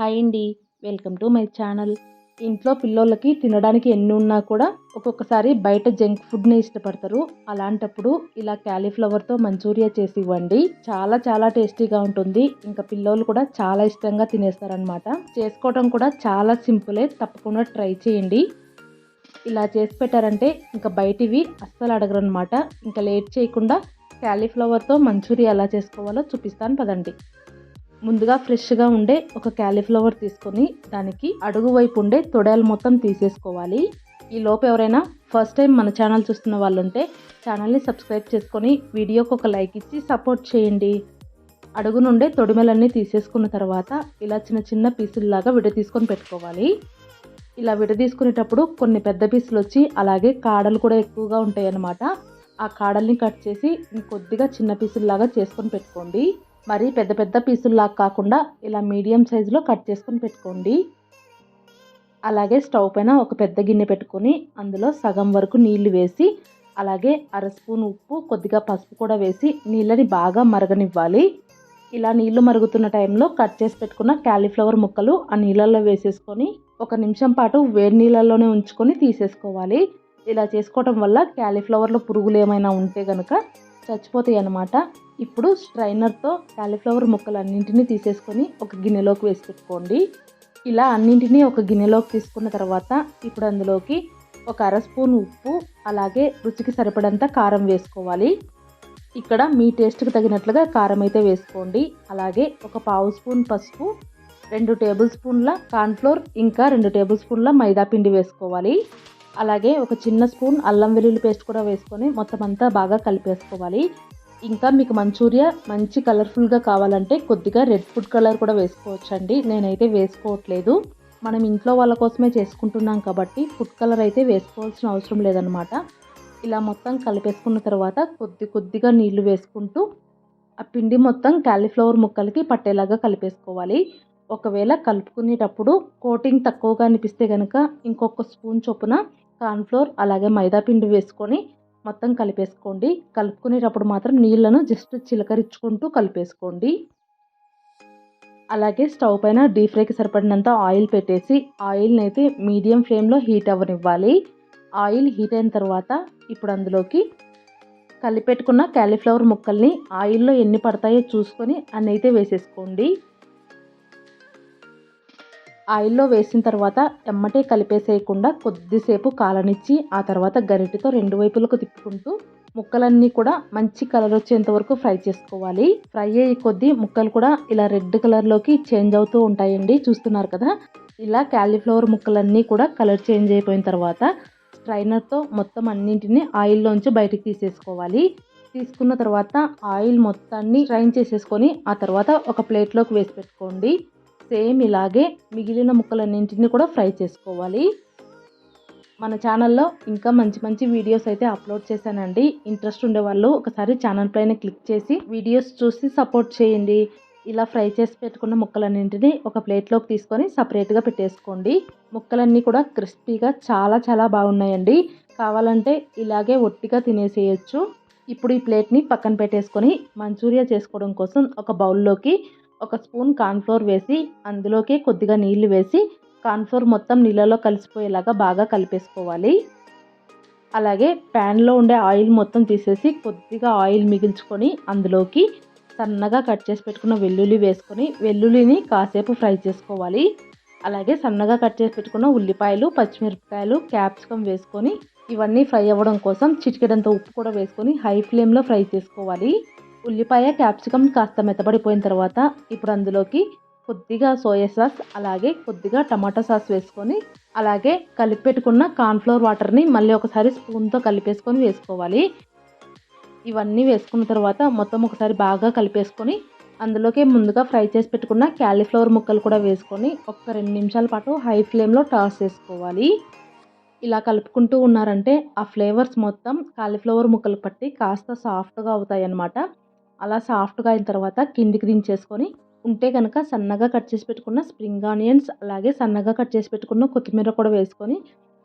Hi అండి. Welcome to my channel. ఇంట్లో పిల్లోళ్ళకి తినడానికి ఎన్ని ఉన్నా కూడా ఒక్కొక్కసారి బయట జంక్ ఫుడ్ని ఇష్టపడతారు. అలాంటప్పుడు ఇలా క్యాలీఫ్లవర్తో మంచూరియా చేసి ఇవ్వండి. చాలా చాలా టేస్టీగా ఉంటుంది. ఇంకా పిల్లోళ్ళు కూడా చాలా ఇష్టంగా తినేస్తారనమాట చేసుకోవడం కూడా చాలా సింపులే. తప్పకుండా ట్రై చేయండి. ఇలా చేసి పెట్టారంటే ఇంకా బయటివి అస్సలు అడగరు అనమాట ఇంకా లేట్ చేయకుండా క్యాలీఫ్లవర్తో మంచూరియా ఎలా చేసుకోవాలో చూపిస్తాను పదండి. ముందుగా ఫ్రెష్గా ఉండే ఒక క్యాలీఫ్లవర్ తీసుకొని దానికి అడుగు వైపు ఉండే తొడలు మొత్తం తీసేసుకోవాలి. ఈ లోపు ఎవరైనా ఫస్ట్ టైం మన ఛానల్ చూస్తున్న వాళ్ళు ఉంటే ఛానల్ని సబ్స్క్రైబ్ చేసుకొని వీడియోకి ఒక లైక్ ఇచ్చి సపోర్ట్ చేయండి. అడుగు నుండే తొడిమెలన్నీ తీసేసుకున్న తర్వాత ఇలా చిన్న చిన్న పీసుల్లాగా విడ తీసుకొని పెట్టుకోవాలి. ఇలా విడ తీసుకునేటప్పుడు కొన్ని పెద్ద పీసులు వచ్చి అలాగే కాడలు కూడా ఎక్కువగా ఉంటాయి అన్నమాట ఆ కాడల్ని కట్ చేసి ఇంకొద్దిగా చిన్న పీసుల్లాగా చేసుకొని పెట్టుకోండి. మరి పెద్ద పెద్ద పీసుల్లాగా కాకుండా ఇలా మీడియం సైజులో కట్ చేసుకొని పెట్టుకోండి. అలాగే స్టవ్ పైన ఒక పెద్ద గిన్నె పెట్టుకొని అందులో సగం వరకు నీళ్ళు వేసి అలాగే అర స్పూన్ ఉప్పు కొద్దిగా పసుపు కూడా వేసి నీళ్ళని బాగా మరగనివ్వాలి. ఇలా నీళ్ళు మరుగుతున్న టైంలో కట్ చేసి పెట్టుకున్న క్యాలీఫ్లవర్ ముక్కలు ఆ నీళ్ళల్లో వేసేసుకొని ఒక నిమిషం పాటు వేడి నీళ్ళల్లోనే ఉంచుకొని తీసేసుకోవాలి. ఇలా చేసుకోవటం వల్ల క్యాలీఫ్లవర్లో పురుగులు ఏమైనా ఉంటే కనుక చచ్చిపోతాయి అన్నమాట. ఇప్పుడు స్ట్రైనర్తో క్యాలీఫ్లవర్ ముక్కలన్నింటినీ తీసేసుకొని ఒక గిన్నెలోకి వేసి పెట్టుకోండి. ఇలా అన్నింటినీ ఒక గిన్నెలోకి తీసుకున్న తర్వాత ఇప్పుడు అందులోకి ఒక అర స్పూన్ ఉప్పు అలాగే రుచికి సరిపడంత కారం వేసుకోవాలి. ఇక్కడ మీ టేస్ట్కి తగినట్లుగా కారం అయితే వేసుకోండి. అలాగే ఒక పావు స్పూన్ పసుపు రెండు టేబుల్ స్పూన్ల కార్న్ఫ్లోర్ ఇంకా రెండు టేబుల్ స్పూన్ల మైదా పిండి వేసుకోవాలి. అలాగే ఒక చిన్న స్పూన్ అల్లం వెల్లుల్లి పేస్ట్ కూడా వేసుకొని మొత్తం అంతా బాగా కలిపేసుకోవాలి. ఇంకా మీకు మంచూరియా మంచి కలర్ఫుల్గా కావాలంటే కొద్దిగా రెడ్ ఫుడ్ కలర్ కూడా వేసుకోవచ్చండి. నేనైతే వేసుకోవట్లేదు. మనం ఇంట్లో వాళ్ళ కోసమే చేసుకుంటున్నాం కాబట్టి ఫుడ్ కలర్ అయితే వేసుకోవాల్సిన అవసరం లేదనమాట ఇలా మొత్తం కలిపేసుకున్న తర్వాత కొద్ది కొద్దిగా నీళ్ళు వేసుకుంటూ ఆ పిండి మొత్తం క్యాలీఫ్లవర్ ముక్కలకి పట్టేలాగా కలిపేసుకోవాలి. ఒకవేళ కలుపుకునేటప్పుడు కోటింగ్ తక్కువగా అనిపిస్తే కనుక ఇంకొక స్పూన్ చొప్పున కార్న్ఫ్లోర్ అలాగే మైదా పిండి వేసుకొని మొత్తం కలిపేసుకోండి. కలుపుకునేటప్పుడు మాత్రం నీళ్ళను జస్ట్ చిలకరించుకుంటూ కలిపేసుకోండి. అలాగే స్టవ్ పైన డీప్ ఫ్రైకి సరిపడినంత ఆయిల్ పెట్టేసి ఆయిల్ని అయితే మీడియం ఫ్లేమ్లో హీట్ అవ్వనివ్వాలి. ఆయిల్ హీట్ అయిన తర్వాత ఇప్పుడు అందులోకి కలిపెట్టుకున్న క్యాలీఫ్లవర్ ముక్కల్ని ఆయిల్లో ఎన్ని పడతాయో చూసుకొని అన్నైతే వేసేసుకోండి. ఆయిల్లో వేసిన తర్వాత ఎమ్మటే కలిపేసేయకుండా కొద్దిసేపు కాలనిచ్చి ఆ తర్వాత గరిటెతో రెండు వైపులకు తిప్పుకుంటూ ముక్కలన్నీ కూడా మంచి కలర్ వచ్చేంత వరకు ఫ్రై చేసుకోవాలి. ఫ్రై అయ్యే కొద్దీ ముక్కలు కూడా ఇలా రెడ్ కలర్లోకి చేంజ్ అవుతూ ఉంటాయండి. చూస్తున్నారు కదా? ఇలా క్యాలీఫ్లవర్ ముక్కలన్నీ కూడా కలర్ చేంజ్ అయిపోయిన తర్వాత స్ట్రైనర్తో మొత్తం అన్నింటినీ ఆయిల్లోంచి బయటకు తీసేసుకోవాలి. తీసుకున్న తర్వాత ఆయిల్ మొత్తాన్ని స్ట్రైన్ చేసేసుకొని ఆ తర్వాత ఒక ప్లేట్లోకి వేసి పెట్టుకోండి. సేమ్ ఇలాగే మిగిలిన ముక్కలన్నింటినీ కూడా ఫ్రై చేసుకోవాలి. మన ఛానల్లో ఇంకా మంచి మంచి వీడియోస్ అయితే అప్లోడ్ చేశానండి. ఇంట్రెస్ట్ ఉండేవాళ్ళు ఒకసారి ఛానల్ పైన క్లిక్ చేసి వీడియోస్ చూసి సపోర్ట్ చేయండి. ఇలా ఫ్రై చేసి పెట్టుకున్న ముక్కలన్నింటినీ ఒక ప్లేట్లోకి తీసుకొని సపరేట్గా పెట్టేసుకోండి. ముక్కలన్నీ కూడా క్రిస్పీగా చాలా చాలా బాగున్నాయండి. కావాలంటే ఇలాగే ఒట్టిగా తినేసేయచ్చు. ఇప్పుడు ఈ ప్లేట్ని పక్కన పెట్టేసుకొని మంచూరియా చేసుకోవడం కోసం ఒక బౌల్లోకి ఒక స్పూన్ కార్న్ఫ్లోర్ వేసి అందులోకి కొద్దిగా నీళ్ళు వేసి కార్న్ఫ్లోర్ మొత్తం నీళ్ళలో కలిసిపోయేలాగా బాగా కలిపేసుకోవాలి. అలాగే ప్యాన్లో ఉండే ఆయిల్ మొత్తం తీసేసి కొద్దిగా ఆయిల్ మిగిల్చుకొని అందులోకి సన్నగా కట్ చేసి పెట్టుకున్న వెల్లుల్లి వేసుకొని వెల్లుల్లిని కాసేపు ఫ్రై చేసుకోవాలి. అలాగే సన్నగా కట్ చేసి పెట్టుకున్న ఉల్లిపాయలు పచ్చిమిరపకాయలు క్యాప్సికమ్ వేసుకొని ఇవన్నీ ఫ్రై అవ్వడం కోసం చిటికెడంత ఉప్పు కూడా వేసుకొని హై ఫ్లేమ్లో ఫ్రై చేసుకోవాలి. ఉల్లిపాయ క్యాప్సికమ్ కాస్త మెత్తబడిపోయిన తర్వాత ఇప్పుడు అందులోకి కొద్దిగా సోయా సాస్ అలాగే కొద్దిగా టమాటా సాస్ వేసుకొని అలాగే కలిపి పెట్టుకున్న కార్న్ఫ్లోర్ వాటర్ని మళ్ళీ ఒకసారి స్పూన్తో కలిపేసుకొని వేసుకోవాలి. ఇవన్నీ వేసుకున్న తర్వాత మొత్తం ఒకసారి బాగా కలిపేసుకొని అందులోకి ముందుగా ఫ్రై చేసి పెట్టుకున్న క్యాలీఫ్లవర్ ముక్కలు కూడా వేసుకొని ఒక రెండు నిమిషాల పాటు హై ఫ్లేమ్లో టాస్ చేసుకోవాలి. ఇలా కలుపుకుంటూ ఉన్నారంటే ఆ ఫ్లేవర్స్ మొత్తం కాలీఫ్లవర్ ముక్కలు పట్టి కాస్త సాఫ్ట్గా అవుతాయి అన్నమాట అలా సాఫ్ట్గా అయిన తర్వాత కిందికి దించేసుకొని ఉంటే కనుక సన్నగా కట్ చేసి పెట్టుకున్న స్ప్రింగ్ ఆనియన్స్ అలాగే సన్నగా కట్ చేసి పెట్టుకున్న కొత్తిమీర కూడా వేసుకొని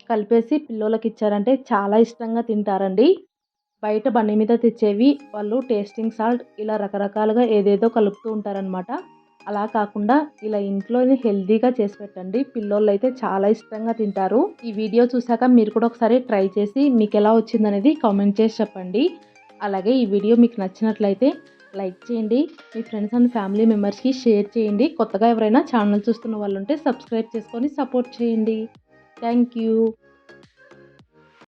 కలిపేసి పిల్లలకి ఇచ్చారంటే చాలా ఇష్టంగా తింటారండి. బయట బండి మీద తెచ్చేవి వాళ్ళు టేస్టింగ్ సాల్ట్ ఇలా రకరకాలుగా ఏదేదో కలుపుతూ ఉంటారనమాట అలా కాకుండా ఇలా ఇంట్లోనే హెల్తీగా చేసి పెట్టండి. పిల్లోళ్ళు అయితే చాలా ఇష్టంగా తింటారు. ఈ వీడియో చూసాక మీరు కూడా ఒకసారి ట్రై చేసి మీకు ఎలా వచ్చిందనేది కామెంట్ చేసి చెప్పండి. అలాగే ఈ వీడియో మీకు నచ్చినట్లయితే లైక్ చేయండి మీ ఫ్రెండ్స్ అండ్ ఫ్యామిలీ మెంబర్స్కి షేర్ చేయండి. కొత్తగా ఎవరైనా ఛానల్ చూస్తున్న వాళ్ళు ఉంటే సబ్స్క్రైబ్ చేసుకొని సపోర్ట్ చేయండి. Thank you.